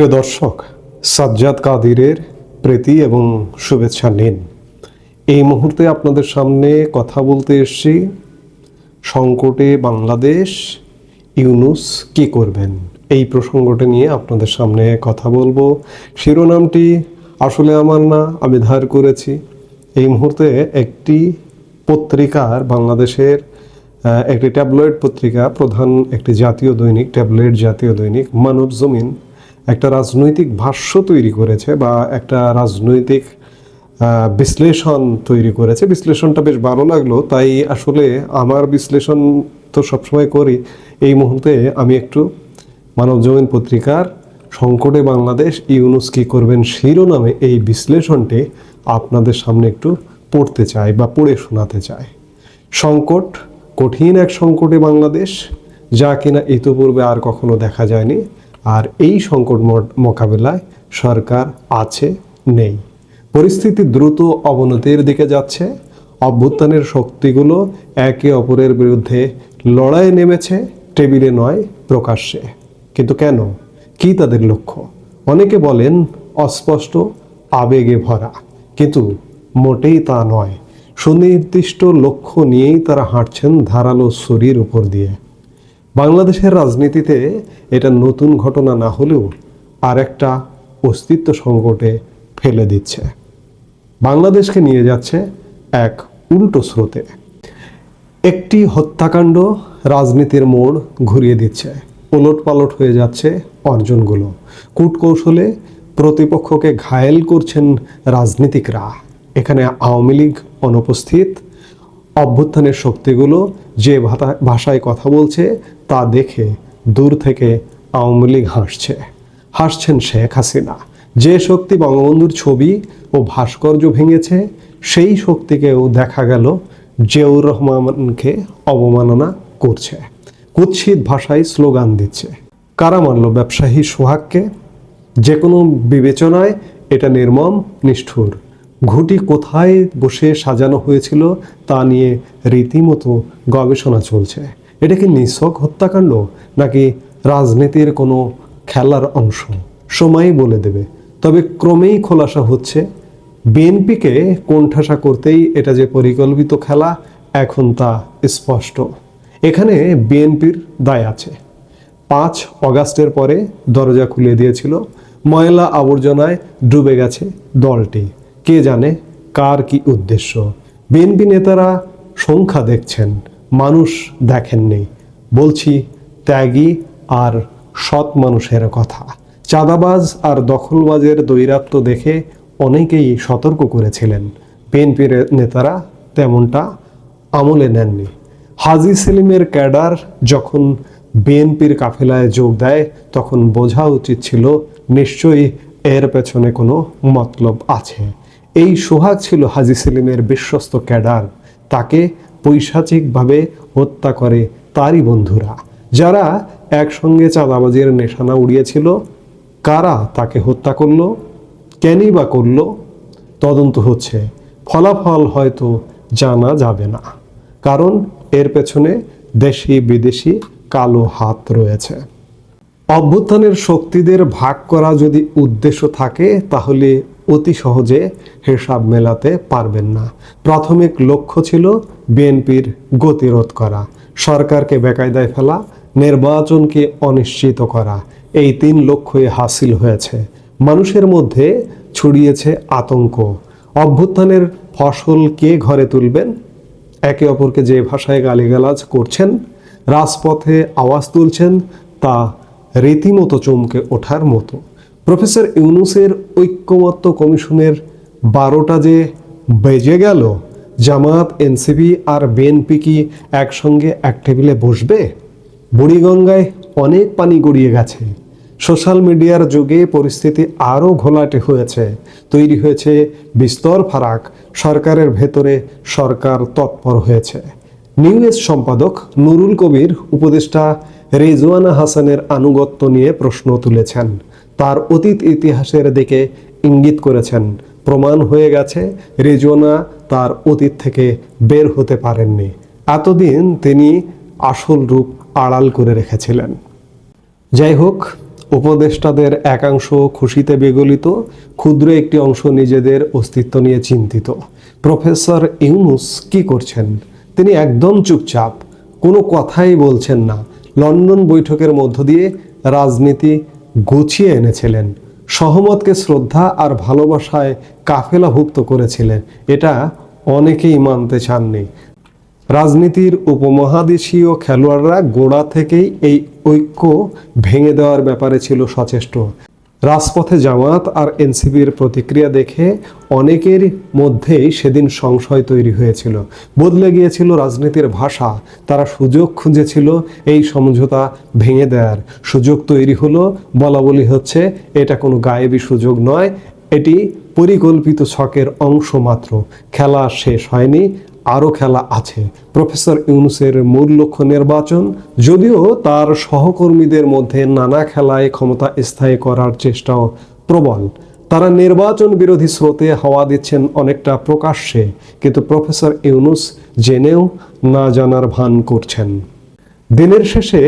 প্রিয় দর্শক, সাজ্জাদ কাদিরের প্রীতি এবং শুভেচ্ছা নিন। এই মুহূর্তে আপনাদের সামনে কথা বলতে এসেছি, সংকটে বাংলাদেশ, ইউনুস কি করবেন? এই প্রসঙ্গটি নিয়ে আপনাদের সামনে কথা বলব। শিরোনামটি আসলে আমার না, আমি ধার করেছি। এই মুহূর্তে একটি পত্রিকার, বাংলাদেশের একটি ট্যাবলয়েড পত্রিকা, প্রধান একটি জাতীয় দৈনিক, ট্যাবলয়েড জাতীয় দৈনিক মানব জমিন একটা রাজনৈতিক ভাষ্য তৈরি করেছে বা একটা রাজনৈতিক বিশ্লেষণ তৈরি করেছে। বিশ্লেষণটা বেশ ভালো লাগল, তাই আসলে আমার বিশ্লেষণ তো সবসময় করি। এই মুহূর্তে আমি একটু মানব জমিন পত্রিকার সংকটে বাংলাদেশ, ইউনুস কি করবেন শিরোনামে এই বিশ্লেষণটি আপনাদের সামনে একটু পড়তে চাই বা পড়ে শোনাতে চাই। সংকট, কঠিন এক সংকটে বাংলাদেশ, যা কিনা ইতিপূর্বে আর কখনো দেখা যায়নি। আর এই সংকট মোকাবেলায় সরকার আছে, নেই। পরিস্থিতি দ্রুত অবনতির দিকে যাচ্ছে। অভ্যুত্থানের শক্তিগুলো একে অপরের বিরুদ্ধে লড়াই নেমেছে, টেবিলে নয়, প্রকাশ্যে। কিন্তু কেন? কি তাদের লক্ষ্য? অনেকে বলেন, অস্পষ্ট, আবেগে ভরা। কিন্তু মোটেই তা নয়। সুনির্দিষ্ট লক্ষ্য নিয়েই তারা হাঁটছেন ধারালো শরীর উপর দিয়ে। বাংলাদেশের রাজনীতিতে এটা নতুন ঘটনা না হলেও আর একটা অস্তিত্ব সংকটে ফেলে দিচ্ছে। বাংলাদেশকে নিয়ে যাচ্ছে এক উল্টো স্রোতে। একটি হত্যাকাণ্ড রাজনীতির মোড় ঘুরিয়ে দিচ্ছে। ওলট পালট হয়ে যাচ্ছে অর্জনগুলো। কূটকৌশলে প্রতিপক্ষকে ঘায়েল করছেন রাজনীতিকরা। এখানে আওয়ামী লীগ অনুপস্থিত অভ্যুত্থানের শক্তিগুলো যে ভাষায় কথা বলছে তা দেখে দূর থেকে আওয়ামী লীগ হাসছে। হাসছেন শেখ হাসিনা। যে শক্তি বঙ্গবন্ধুর ছবি ও ভাস্কর্য ভেঙেছে, সেই শক্তিকেও দেখা গেল জিয়াউর রহমানকে অবমাননা করছে। কুৎসিত ভাষায় স্লোগান দিচ্ছে। কারা মানল ব্যবসায়ী সোহাগকে? যে কোনো বিবেচনায় এটা নির্মম, নিষ্ঠুর। ঘুটি কোথায় বসে সাজানো হয়েছিল তা নিয়ে রীতিমতো গবেষণা চলছে। এটা কি নিছক হত্যাকাণ্ড নাকি রাজনীতির কোনো খেলার অংশ? সময়ই বলে দেবে। তবে ক্রমেই খোলাসা হচ্ছে। বিএনপিকে কোণঠাসা করতেই এটা যে পরিকল্পিত খেলা, এখন তা স্পষ্ট। এখানে বিএনপির দায় আছে। পাঁচ অগাস্টের পরে দরজা খুলে দিয়েছিল। ময়লা আবর্জনায় ডুবে গেছে দলটি। কে জানে কার কি উদ্দেশ্য। বিএনপি নেতারা সংখ্যা দেখছেন, মানুষ দেখেননি। বলছি, ত্যাগী আর সৎ মানুষের কথা। চাঁদাবাজ আর দখলবাজের দৈরাত্ম দেখে অনেকেই সতর্ক করেছিলেন। বিএনপির নেতারা তেমনটা আমলে নেননি। হাজি সেলিমের ক্যাডার যখন বিএনপির কাফেলায় যোগ দেয়, তখন বোঝা উচিত ছিল, নিশ্চয়ই এর পেছনে কোনো মতলব আছে। এই সোহাগ ছিল হাজি সেলিমের বিশ্বস্ত ক্যাডার। তাকে পৈশাচিকভাবে হত্যা করে তারই বন্ধুরা। যারা একসঙ্গে চাঁদাবাজির নেশানা উড়িয়েছিল, কারা তাকে হত্যা করল কেনই বা করল, তদন্ত হচ্ছে। ফলাফল হয়তো জানা যাবে না। কারণ এর পেছনে দেশি বিদেশি কালো হাত রয়েছে। অভ্যুত্থানের শক্তিদের ভাগ করা যদি উদ্দেশ্য থাকে, তাহলে অতি সহজে হিসাব মেলাতে পারবেন না। প্রাথমিক লক্ষ্য ছিল বিএনপির গতিরোধ করা, সরকারকে বেকায়দায় ফেলা, নির্বাচনকে অনিশ্চিত করা। এই তিন লক্ষ্যই হাসিল হয়েছে। মানুষের মধ্যে ছড়িয়েছে আতঙ্ক। অভ্যুত্থানের ফসল কে ঘরে তুলবেন? একে অপরকে যে ভাষায় গালিগালাজ করছেন, রাজপথে আওয়াজ তুলছেন, তা রীতিমতো চমকে ওঠার মতো। প্রফেসর ইউনুসের ঐক্যমত্য কমিশনের বারোটা যে বেজে গেল, জামাত, এনসিপি আর বিএনপি কি একসঙ্গে এক টেবিলে বসবে? বুড়িগঙ্গায় অনেক পানি গড়িয়ে গেছে। সোশ্যাল মিডিয়ার যুগে পরিস্থিতি আরও ঘোলাটে হয়েছে। তৈরি হয়েছে বিস্তর ফারাক, সরকারের ভেতরে সরকার তৎপর হয়েছে। নিউজ সম্পাদক নুরুল কবির উপদেষ্টা রেজওয়ানা হাসানের আনুগত্য নিয়ে প্রশ্ন তুলেছেন। তার অতীত ইতিহাসের দিকে ইঙ্গিত করেছেন। প্রমাণ হয়ে গেছে রেজওয়ানা তার অতীত থেকে বের হতে পারেননি। এতদিন তিনি আসল রূপ আড়াল করে রেখেছিলেন। যাই হোক, উপদেষ্টাদের একাংশ খুশিতে বেগলিত, ক্ষুদ্র একটি অংশ নিজেদের অস্তিত্ব নিয়ে চিন্তিত। প্রফেসর ইউনুস কি করছেন? তিনি একদম চুপচাপ, কোনো কথাই বলছেন না। লন্ডন বৈঠকের মধ্য দিয়ে রাজনীতি গুছিয়ে এনেছিলেন। সহমতকে শ্রদ্ধা আর ভালোবাসায় কাফেলাভুক্ত করেছিলেন। এটা অনেকেই মানতে চাননি। রাজনীতির উপমহাদেশীয় খেলোয়াড়রা গোড়া থেকেই এই ঐক্য ভেঙে দেওয়ার ব্যাপারে ছিল সচেষ্ট। রাজপথে জামাত আর এনসিপির প্রতিক্রিয়া দেখে অনেকের মধ্যেই সেদিন সংশয় তৈরি হয়েছিল। বদলে গিয়েছিল রাজনীতির ভাষা, তারা সুযোগ খুঁজেছিল এই সমঝোতা ভেঙে দেওয়ার সুযোগ তৈরি হলো, বলা বলি হচ্ছে, এটা কোনো গায়েবী সুযোগ নয়, এটি পরিকল্পিত ছকের অংশ মাত্র। খেলা শেষ হয়নি আরও খেলা আছে। প্রফেসর ইউনুসের মূল লক্ষ্য নির্বাচন, যদিও তার সহকর্মীদের মধ্যে নানা খেলায় ক্ষমতা স্থায়ী করার চেষ্টাও প্রবল। তারা নির্বাচন বিরোধী স্রোতে হাওয়া দিচ্ছেন অনেকটা প্রকাশ্যে, কিন্তু প্রফেসর ইউনুস জেনেও না জানার ভান করছেন। দিনের শেষে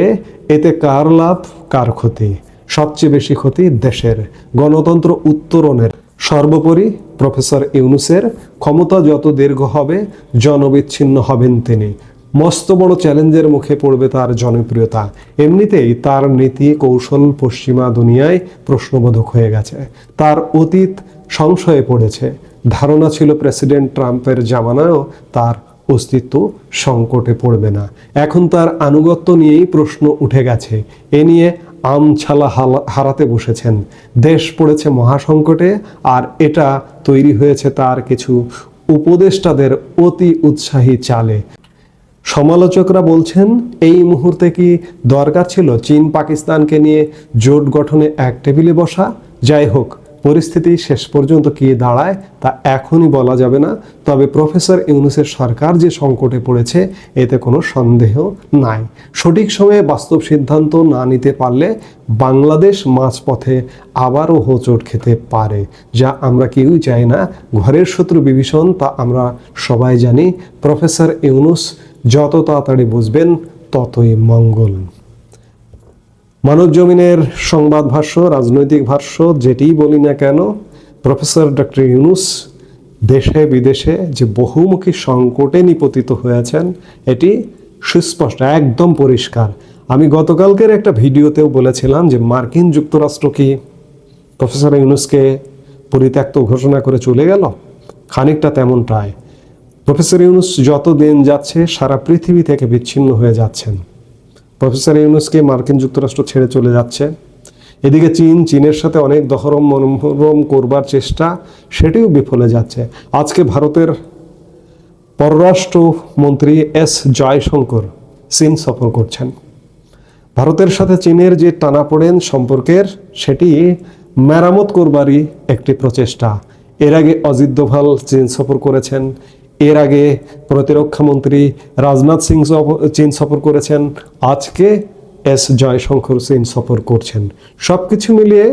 এতে কার লাভ, কার ক্ষতি? সবচেয়ে বেশি ক্ষতি দেশের গণতন্ত্র উত্তরণের। সর্বোপরি প্রফেসর ইউনুসের ক্ষমতা যত দীর্ঘ হবে, জনবিচ্ছিন্ন হবেন তিনি। মস্ত বড় চ্যালেঞ্জের মুখে পড়বে তার জনপ্রিয়তা। এমনিতেই তার নীতি কৌশল পশ্চিমা দুনিয়ায় প্রশ্নবোধক হয়ে গেছে। তার অতীত সংশয়ে পড়েছে। ধারণা ছিল প্রেসিডেন্ট ট্রাম্পের জামানায়ও তার অস্তিত্ব সংকটে পড়বে না। এখন তার আনুগত্য নিয়েই প্রশ্ন উঠে গেছে। এ নিয়ে আমছালা হারাতে বসেছেন। দেশ পড়েছে মহাসংকটে, আর এটা তৈরি হয়েছে তার কিছু উপদেষ্টাদের অতি উৎসাহী চালে। সমালোচকরা বলছেন, এই মুহূর্তে কি দরকার ছিল চীন পাকিস্তানকে নিয়ে জোট গঠনে এক টেবিলে বসা? যাই হোক পরিস্থিতি শেষ পর্যন্ত কি দাঁড়ায় তা এখনই বলা যাবে না। তবে প্রফেসর ইউনুসের সরকার যে সংকটে পড়েছে, এতে কোনো সন্দেহ নাই। সঠিক সময়ে বাস্তব সিদ্ধান্ত না নিতে পারলে বাংলাদেশ মাঝপথে আবারও হোঁচট খেতে পারে, যা আমরা কেউই চাই না। ঘরের শত্রু বিভীষণ, তা আমরা সবাই জানি। প্রফেসর ইউনুস যত তাড়াতাড়ি বুঝবেন, ততই মঙ্গল। মানব জমিনের সংবাদ ভাষ্য, রাজনৈতিক ভাষ্য যেটিই বলি না কেন, প্রফেসর ডক্টর ইউনুস দেশে বিদেশে যে বহুমুখী সংকটে নিপতিত হয়েছেন, এটি সুস্পষ্ট, একদম পরিষ্কার। আমি গতকালকের একটা ভিডিওতেও বলেছিলাম যে মার্কিন যুক্তরাষ্ট্র কি প্রফেসর ইউনুসকে পরিত্যক্ত ঘোষণা করে চলে গেল? খানিকটা তেমনটাই প্রফেসর ইউনুস যত দিন যাচ্ছে, সারা পৃথিবী থেকে বিচ্ছিন্ন হয়ে যাচ্ছেন। প্রফেসর ইউনুসকে মার্কিন যুক্তরাষ্ট্র ছেড়ে চলে যাচ্ছে। এদিকে চীন, চীনের সাথে অনেক দহরম মনোরম করবার চেষ্টা, সেটিও বিফলে যাচ্ছে। আজকে ভারতের পররাষ্ট্রমন্ত্রী এস জয়শঙ্কর চীন সফর করছেন। ভারতের সাথে চীনের যে টানাপোড়েন সম্পর্কের, সেটি মেরামত করবারই একটি প্রচেষ্টা। এর আগে অজিত দোভাল চীন সফর করেছেন। এর আগে প্রতিরক্ষা মন্ত্রী রাজনাথ সিং চীন সফর করেছেন, আজকে এস জয়শঙ্কর চীন সফর করছেন। সব কিছু মিলিয়ে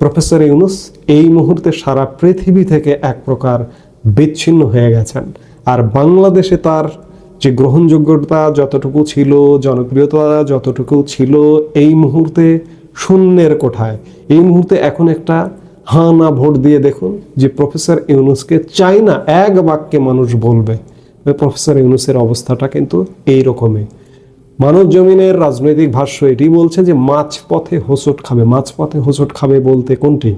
প্রফেসর ইউনুস এই মুহূর্তে সারা পৃথিবী থেকে এক প্রকার বিচ্ছিন্ন হয়ে গেছেন। আর বাংলাদেশে তার যে গ্রহণযোগ্যতা যতটুকু ছিল, জনপ্রিয়তা যতটুকু ছিল, এই মুহূর্তে শূন্যের কোঠায়। এই মুহূর্তে এখন একটা হাঁ না ভোট দিয়ে দেখুন যে প্রফেসর ইউনুসকে চাই না এক বাক্যে মানুষ বলবে প্রফেসর ইউনুসের অবস্থাটা কিন্তু এই রকমই মানব জমিনের রাজনৈতিক ভাষ্য এটি বলছে যে মাঝপথে হোঁচট খাবে। মাঝপথে হোঁচট খাবে বলতে কোনটি?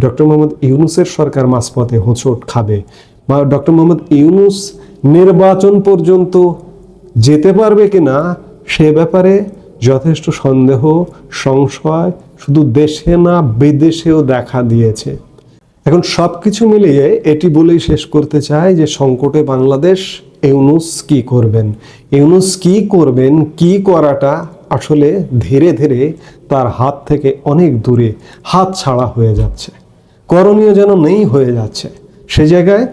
ডক্টর মোহাম্মদ ইউনুসের সরকার মাঝপথে হোঁচট খাবে। বা ডক্টর মোহাম্মদ ইউনুস নির্বাচন পর্যন্ত যেতে পারবে কিনা সে ব্যাপারে যথেষ্ট সন্দেহ, সংশয় শুধু দেশে না বিদেশেও দেখা দিয়েছে। এখন সব কিছু মিলিয়ে এটি বলেই শেষ করতে চাই যে সংকটে বাংলাদেশ ইউনুস কি করবেন? ইউনুস কি করবেন? কি করাটা আসলে ধীরে ধীরে তার হাত থেকে অনেক দূরে, হাত ছাড়া হয়ে যাচ্ছে। করণীয় যেন নেই হয়ে যাচ্ছে। সে জায়গায়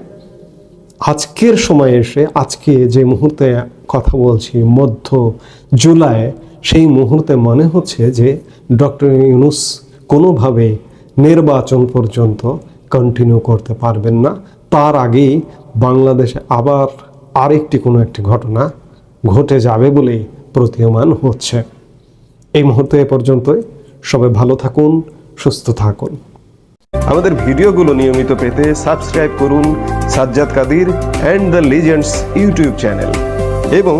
আজকের সময় এসে আজকে যে মুহূর্তে কথা বলছি, মধ্য জুলাই সেই মুহূর্তে মনে হচ্ছে যে ডক্টর ইউনুস কোনোভাবে নির্বাচন পর্যন্ত কন্টিনিউ করতে পারবেন না। তার আগেই বাংলাদেশে আবার আরেকটি কোনো একটি ঘটনা ঘটে যাবে বলেই প্রতীয়মান হচ্ছে। এই মুহূর্তে এ পর্যন্তই। সবাই ভালো থাকুন, সুস্থ থাকুন। আমাদের ভিডিওগুলো নিয়মিত পেতে সাবস্ক্রাইব করুন Sajjad Kadir and the legends YouTube channel. এবং